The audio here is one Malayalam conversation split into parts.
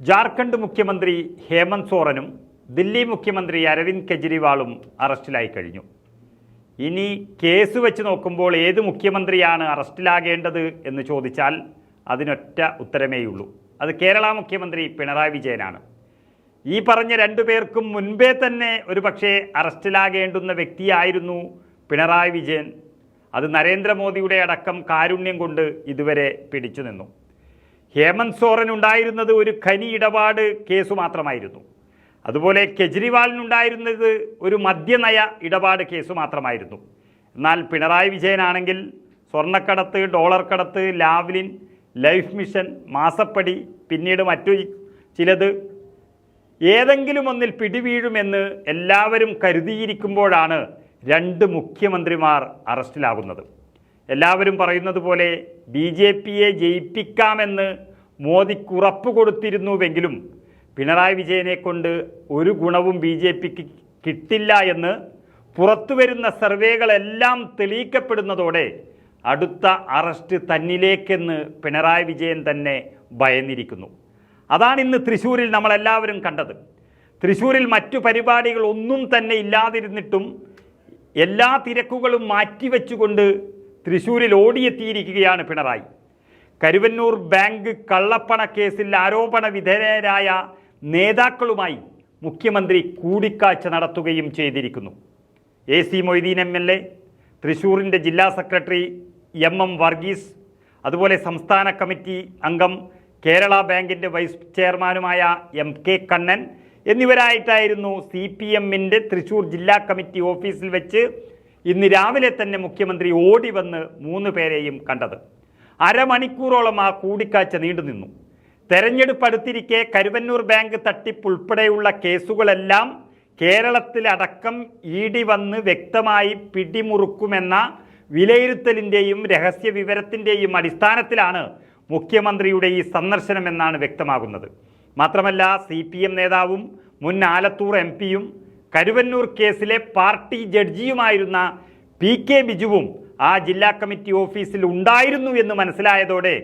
ജാർഖണ്ഡ് മുഖ്യമന്ത്രി ഹേമന്ത് സോറനും ദില്ലി മുഖ്യമന്ത്രി അരവിന്ദ് കെജ്രിവാളും അറസ്റ്റിലായി കഴിഞ്ഞു. ഇനി കേസ് വെച്ച് നോക്കുമ്പോൾ ഏത് മുഖ്യമന്ത്രിയാണ് അറസ്റ്റിലാകേണ്ടത് എന്ന് ചോദിച്ചാൽ അതിനൊറ്റ ഉത്തരമേയുള്ളൂ. അത് കേരള മുഖ്യമന്ത്രി പിണറായി വിജയനാണ്. ഈ പറഞ്ഞ രണ്ടു പേർക്കും മുൻപേ തന്നെ ഒരു പക്ഷേ അറസ്റ്റിലാകേണ്ടുന്ന വ്യക്തിയായിരുന്നു പിണറായി വിജയൻ. അത് നരേന്ദ്രമോദിയുടെ അടക്കം കാരുണ്യം കൊണ്ട് ഇതുവരെ പിടിച്ചു നിന്നു. ഹേമന്ത് സോറൻ ഉണ്ടായിരുന്നത് ഒരു ഖനി ഇടപാട് കേസ് മാത്രമായിരുന്നു. അതുപോലെ കെജ്രിവാളിനുണ്ടായിരുന്നത് ഒരു മദ്യനയ ഇടപാട് കേസ് മാത്രമായിരുന്നു. എന്നാൽ പിണറായി വിജയനാണെങ്കിൽ സ്വർണക്കടത്ത് ഡോളർ കടത്ത് ലാവ്ലിൻ ലൈഫ് മിഷൻ മാസപ്പടി പിന്നീട് മറ്റു ചിലത് ഏതെങ്കിലും ഒന്നിൽ പിടിവീഴുമെന്ന് എല്ലാവരും കരുതിയിരിക്കുമ്പോഴാണ് രണ്ട് മുഖ്യമന്ത്രിമാർ അറസ്റ്റിലാകുന്നത്. എല്ലാവരും പറയുന്നത് പോലെ ബി ജെ പിയെ ജയിപ്പിക്കാമെന്ന് മോദിക്ക് ഉറപ്പ് കൊടുത്തിരുന്നുവെങ്കിലും പിണറായി വിജയനെ കൊണ്ട് ഒരു ഗുണവും ബി ജെ പിക്ക് കിട്ടില്ല എന്ന് പുറത്തു വരുന്ന സർവേകളെല്ലാം തെളിയിക്കപ്പെടുന്നതോടെ അടുത്ത അറസ്റ്റ് തന്നിലേക്കെന്ന് പിണറായി വിജയൻ തന്നെ ഭയന്നിരിക്കുന്നു. അതാണ് ഇന്ന് തൃശ്ശൂരിൽ നമ്മളെല്ലാവരും കണ്ടത്. തൃശ്ശൂരിൽ മറ്റു പരിപാടികളൊന്നും തന്നെ ഇല്ലാതിരുന്നിട്ടും എല്ലാ തിരക്കുകളും മാറ്റിവെച്ചുകൊണ്ട് തൃശ്ശൂരിൽ ഓടിയെത്തിയിരിക്കുകയാണ് പിണറായി. കരുവന്നൂർ ബാങ്ക് കള്ളപ്പണ കേസിൽ ആരോപണ വിധേയരായ നേതാക്കളുമായി മുഖ്യമന്ത്രി കൂടിക്കാഴ്ച നടത്തുകയും ചെയ്തിരിക്കുന്നു. A C Moideen M L A തൃശ്ശൂരിന്റെ ജില്ലാ സെക്രട്ടറി എം എം വർഗീസ് അതുപോലെ സംസ്ഥാന കമ്മിറ്റി അംഗം കേരള ബാങ്കിന്റെ വൈസ് ചെയർമാനുമായ എം കെ കണ്ണൻ എന്നിവരായിട്ടായിരുന്നു സി പി എമ്മിന്റെ തൃശ്ശൂർ ജില്ലാ കമ്മിറ്റി ഓഫീസിൽ വെച്ച് ഇന്ന് രാവിലെ തന്നെ മുഖ്യമന്ത്രി ഓടി വന്ന് മൂന്ന് പേരെയും കണ്ടത്. അരമണിക്കൂറോളം ആ കൂടിക്കാഴ്ച നീണ്ടുനിന്നു തെരഞ്ഞെടുപ്പ് അടുത്തിരിക്കെ കരുവന്നൂർ ബാങ്ക് തട്ടിപ്പ് ഉൾപ്പെടെയുള്ള കേസുകളെല്ലാം കേരളത്തിലടക്കം ഇ ഡി വന്ന് വ്യക്തമായി പിടിമുറുക്കുമെന്ന വിലയിരുത്തലിന്റെയും രഹസ്യ വിവരത്തിന്റെയും അടിസ്ഥാനത്തിലാണ് മുഖ്യമന്ത്രിയുടെ ഈ സന്ദർശനമെന്നാണ് വ്യക്തമാകുന്നത്. മാത്രമല്ല സി പി എം നേതാവും മുൻ ആലത്തൂർ എം പിയും കരുവന്നൂർ കേസിലെ പാർട്ടി ജഡ്ജിയുമായിരുന്ന പി കെ ബിജുവും ആ ജില്ലാ കമ്മിറ്റി ഓഫീസിൽ ഉണ്ടായിരുന്നു എന്ന് മനസ്സിലായതോടെ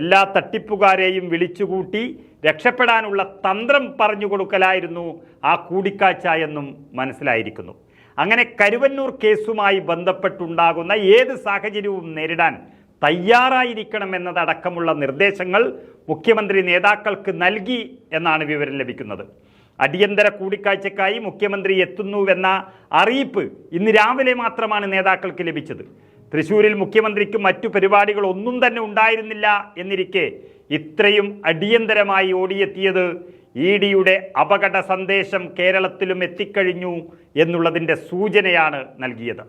എല്ലാ തട്ടിപ്പുകാരെയും വിളിച്ചുകൂട്ടി രക്ഷപ്പെടാനുള്ള തന്ത്രം പറഞ്ഞു കൊടുക്കലായിരുന്നു ആ കൂടിക്കാഴ്ച എന്നും മനസ്സിലായിരിക്കുന്നു. അങ്ങനെ കരുവന്നൂർ കേസുമായി ബന്ധപ്പെട്ടുണ്ടാകുന്ന ഏത് സാഹചര്യവും നേരിടാൻ തയ്യാറായിരിക്കണം എന്നതടക്കമുള്ള നിർദ്ദേശങ്ങൾ മുഖ്യമന്ത്രി നേതാക്കൾക്ക് നൽകി എന്നാണ് വിവരം ലഭിക്കുന്നത്. അടിയന്തര കൂടിക്കാഴ്ചക്കായി മുഖ്യമന്ത്രി എത്തുന്നുവെന്ന അറിയിപ്പ് ഇന്ന് രാവിലെ മാത്രമാണ് നേതാക്കൾക്ക് ലഭിച്ചത്. തൃശൂരിൽ മുഖ്യമന്ത്രിക്ക് മറ്റു പരിപാടികൾ ഒന്നും തന്നെ ഉണ്ടായിരുന്നില്ല എന്നിരിക്കെ ഇത്രയും അടിയന്തരമായി ഓടിയെത്തിയത് ഇ ഡിയുടെ അപകട സന്ദേശം കേരളത്തിലും എത്തിക്കഴിഞ്ഞു എന്നുള്ളതിന്റെ സൂചനയാണ് നൽകിയത്.